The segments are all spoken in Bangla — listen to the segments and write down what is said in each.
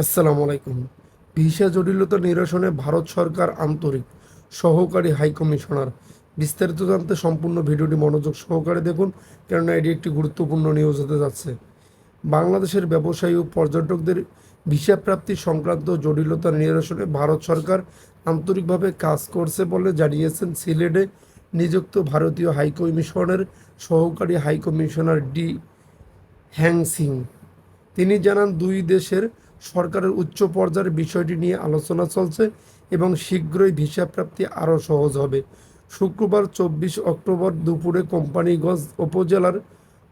আসসালামু আলাইকুম। ভিসা জটিলতা নিরসনে ভারত সরকার আন্তরিক সহকারী হাই কমিশনার। বিস্তারিত জানতে সম্পূর্ণ ভিডিওটি মনোযোগ সহকারে দেখুন, কেননা এটি একটি গুরুত্বপূর্ণ নিউজ হতে যাচ্ছে। বাংলাদেশের ব্যবসায়ী ও পর্যটকদের ভিসা প্রাপ্তি সংক্রান্ত জটিলতা নিরসনে ভারত সরকার আন্তরিকভাবে কাজ করছে বলে জানিয়েছেন সিলেটে নিযুক্ত ভারতীয় হাই কমিশনের সহকারী high commissioner D Hang Singh. তিনি জানান, দুই দেশের সরকারের উচ্চ পর্যায়ের বিষয়টি নিয়ে আলোচনা চলছে এবং শীঘ্রই ভিসা প্রাপ্তি আরও সহজ হবে। শুক্রবার চব্বিশ অক্টোবর দুপুরে কোম্পানিগঞ্জ উপজেলার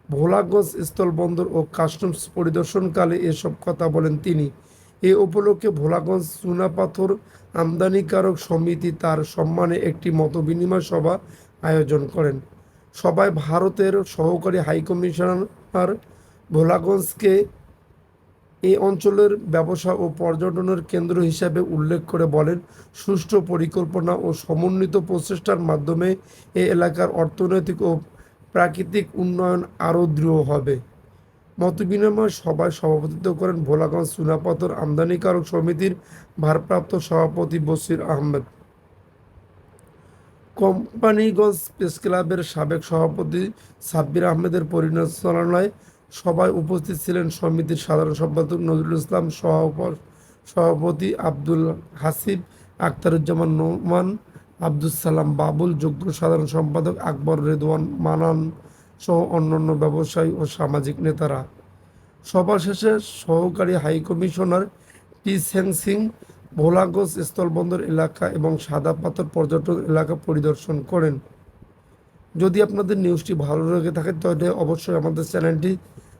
ভোলাগঞ্জ স্থলবন্দর ও কাস্টমস পরিদর্শনকালে এসব কথা বলেন তিনি। এ উপলক্ষে ভোলাগঞ্জ চুনাপাথর আমদানিকারক সমিতি তার সম্মানে একটি মতবিনিময় সভা আয়োজন করেন। সবাই ভারতের সহকারী হাইকমিশনার ভোলাগঞ্জকে এই অঞ্চলের ব্যবসা ও পর্যটনের কেন্দ্র হিসাবে উল্লেখ করে বলেন, সুষ্ঠু পরিকল্পনা ও সমন্বিত প্রচেষ্টার মাধ্যমে এই এলাকার অর্থনৈতিক ও প্রাকৃতিক উন্নয়ন আরও দৃঢ় হবে। মতবিনিময় সভায় সভাপতিত্ব করেন ভোলাগঞ্জ চুনাপাথর আমদানিকারক সমিতির ভারপ্রাপ্ত সভাপতি বসির আহমেদ। কোম্পানিগঞ্জ প্রেস ক্লাবের সাবেক সভাপতি সাব্বির আহমেদের পরিচালনায় সভায় উপস্থিত ছিলেন সমিতির সাধারণ সম্পাদক নজরুল ইসলাম সভাপতি আব্দুল হাসিব, আখতারুজ্জামান নোমান আব্দুল সালাম বাবুল, যুগ্ম সাধারণ সম্পাদক আকবর রেদওয়ান মানান সহ অন্যান্য ব্যবসায়ী ও সামাজিক নেতারা। সভা শেষে সহকারী high commissioner T Sen Singh, Bholaganj স্থলবন্দর এলাকা এবং সাদা পাথর পর্যটন এলাকা পরিদর্শন করেন। যদি আপনাদের নিউজটি ভালো লেগে থাকে, তাহলে অবশ্যই আমাদের চ্যানেলটি